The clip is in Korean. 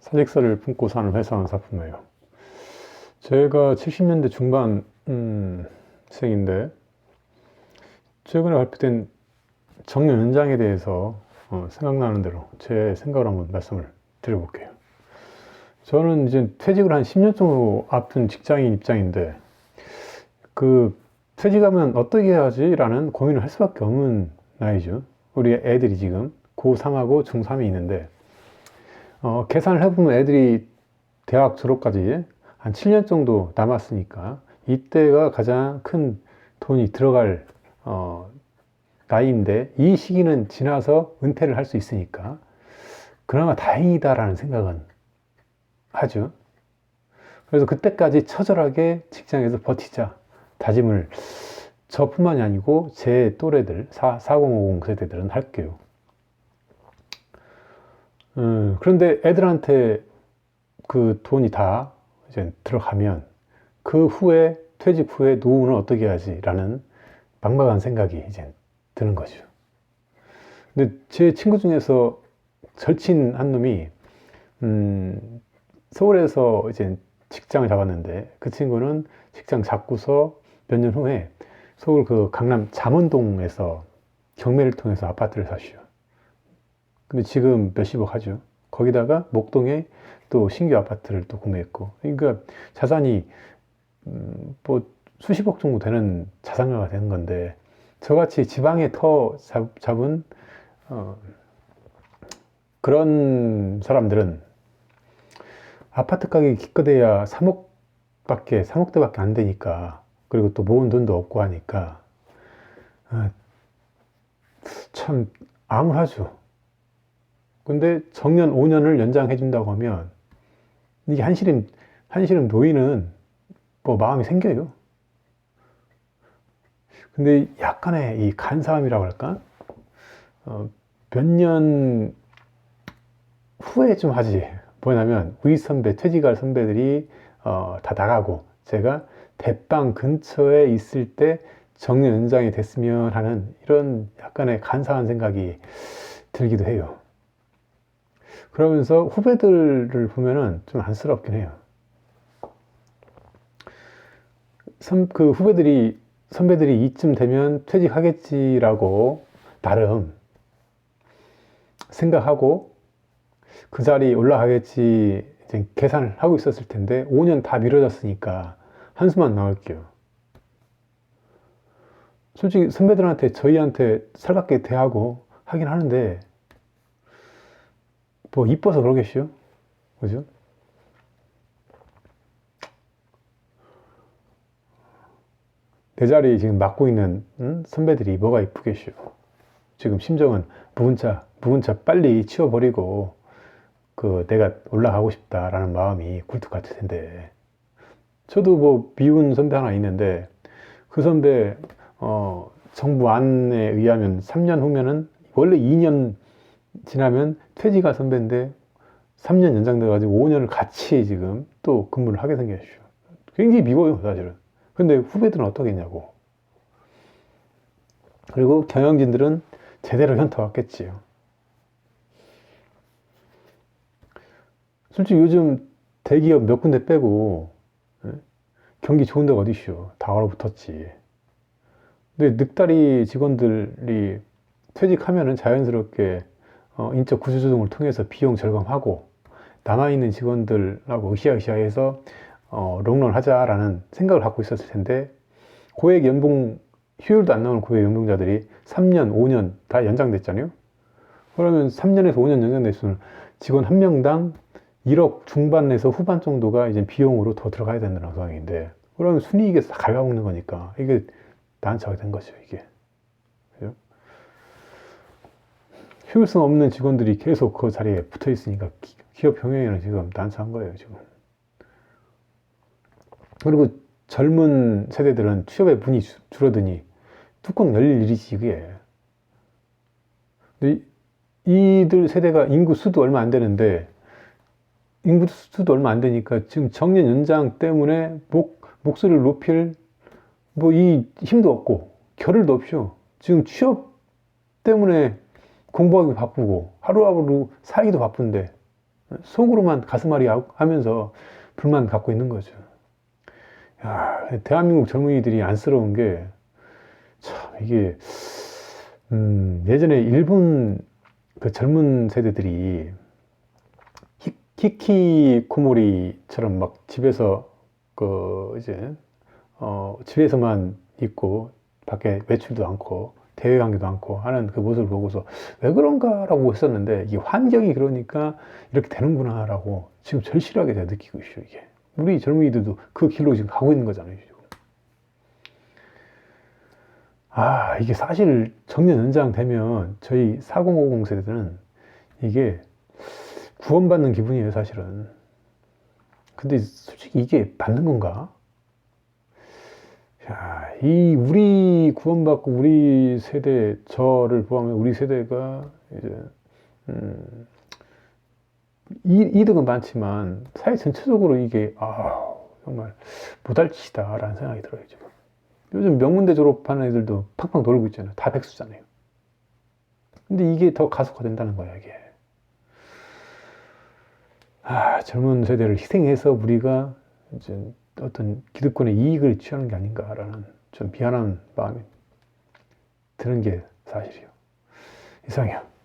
사직서를 품고 사는 회사원 사품이에요. 제가 70년대 중반 음, 생인데 최근에 발표된 정년 연장에 대해서 어, 생각나는 대로 제 생각을 한번 말씀을 드려볼게요. 저는 이제 퇴직을 한 10년 정도 앞둔 직장인 입장인데 그 퇴직하면 어떻게 해야지? 라는 고민을 할 수밖에 없는 나이죠. 우리 애들이 지금 고3하고 중3이 있는데 어, 계산을 해보면 애들이 대학 졸업까지 한 7년 정도 남았으니까 이때가 가장 큰 돈이 들어갈 어, 나이인데 이 시기는 지나서 은퇴를 할 수 있으니까 그나마 다행이다라는 생각은 하죠. 그래서 그때까지 처절하게 직장에서 버티자 다짐을 저뿐만이 아니고 제 또래들 4, 4050 세대들은 할게요. 음, 그런데 애들한테 그 돈이 다 이제 들어가면 그 후에 퇴직 후에 노후는 어떻게 해야지라는 막막한 생각이 이제 드는 거죠. 근데 제 친구 중에서 절친한 놈이 음, 서울에서 이제 직장을 잡았는데 그 친구는 직장 잡고서 몇 년 후에 서울 그 강남 잠원동에서 경매를 통해서 아파트를 샀어요. 근데 지금 몇십억 하죠. 거기다가 목동에 또 신규 아파트를 또 구매했고, 그러니까 자산이 음, 뭐 수십억 정도 되는 자산가가 되는 건데 저같이 지방에 터 잡, 잡은 어, 그런 사람들은 아파트 가격이 기껏해야 3억밖에 3억대밖에 안 되니까 그리고 또 모은 돈도 없고 하니까 아, 참 암울하죠. 근데 정년 5년을 연장해 준다고 하면 이게 한시름 한시름 노인은 뭐 마음이 생겨요. 근데 약간의 이 간사함이라고 할까? 어, 몇년 후에 좀 하지. 뭐냐면 우리 선배 퇴직할 선배들이 어, 다 나가고 제가 대빵 근처에 있을 때 정년 연장이 됐으면 하는 이런 약간의 간사한 생각이 들기도 해요. 그러면서 후배들을 보면은 좀 안쓰럽긴 해요. 선, 그 후배들이, 선배들이 이쯤 되면 퇴직하겠지라고 나름 생각하고 그 자리 올라가겠지 계산을 하고 있었을 텐데 5년 다 미뤄졌으니까 한숨만 나올게요. 솔직히 선배들한테 저희한테 살갑게 대하고 하긴 하는데 뭐 이뻐서 그러겠슈? 그죠? 내 자리 지금 맡고 있는 응? 선배들이 뭐가 이쁘겠슈? 지금 심정은 무근차 무근차 빨리 치워버리고 그 내가 올라가고 싶다라는 마음이 굴뚝 같을 텐데 저도 뭐 미운 선배 하나 있는데 그 선배 어 정부 안에 의하면 3년 후면은 원래 2년 지나면 퇴직할 선배인데 3년 연장돼가지고 5년을 같이 지금 또 근무를 하게 생겼죠. 굉장히 미워요, 사실은. 근데 후배들은 어떻겠냐고. 그리고 경영진들은 제대로 현타 왔겠지요. 솔직히 요즘 대기업 몇 군데 빼고 예? 경기 좋은 데가 어디쇼? 다 얼어붙었지. 근데 늑다리 직원들이 퇴직하면은 자연스럽게 어, 인적 구조조정을 통해서 비용 절감하고 남아있는 직원들하고 으쌰으쌰해서 어, 롱런 하자라는 생각을 갖고 있었을 텐데 고액 연봉 효율도 안 나오는 고액 연봉자들이 3년, 5년 다 연장됐잖아요. 그러면 3년에서 5년 연장됐으면 직원 한 명당 1억 중반에서 후반 정도가 이제 비용으로 더 들어가야 되는 상황인데 그러면 순이익에서 다 갉아먹는 거니까 이게 난처가 된 거죠 이게 그죠? 효율성 없는 직원들이 계속 그 자리에 붙어 있으니까 기업 병행에는 지금 난처한 거예요 지금 그리고 젊은 세대들은 취업의 문이 줄어드니 뚜껑 열릴 일이지 그게 근데 이들 세대가 인구 수도 얼마 안 되는데 인구 수도 얼마 안 되니까 지금 정년 연장 때문에 목, 목소리를 높일 뭐 이 힘도 없고 겨를도 없죠. 지금 취업 때문에 공부하기 바쁘고 하루하루 살기도 바쁜데 속으로만 가슴앓이 하면서 불만 갖고 있는 거죠. 야, 대한민국 젊은이들이 안쓰러운 게, 참, 이게, 음, 예전에 일본 그 젊은 세대들이 히, 히키코모리처럼 막 집에서 그 이제 어 집에서만 있고 밖에 외출도 않고 대외 관계도 않고 하는 그 모습을 보고서 왜 그런가라고 했었는데 이 환경이 그러니까 이렇게 되는구나라고 지금 절실하게 제가 느끼고 있어요 이게 우리 젊은이들도 그 길로 지금 가고 있는 거잖아요. 아 이게 사실 정년 연장 되면 저희 4050 세대들은 이게 구원받는 기분이에요 사실은 근데 솔직히 이게 받는 건가? 야, 이 우리 구원받고 우리 세대 저를 포함해 우리 세대가 이제 음, 이, 이득은 많지만 사회 전체적으로 이게 아 정말 무달치다라는 생각이 들어요 지금. 요즘 명문대 졸업하는 애들도 팡팡 돌고 있잖아요. 다 백수잖아요. 근데 이게 더 가속화된다는 거야 이게. 아, 젊은 세대를 희생해서 우리가 이제 어떤 기득권의 이익을 취하는 게 아닌가라는 좀 미안한 마음이 드는 게 사실이요. 이상해요.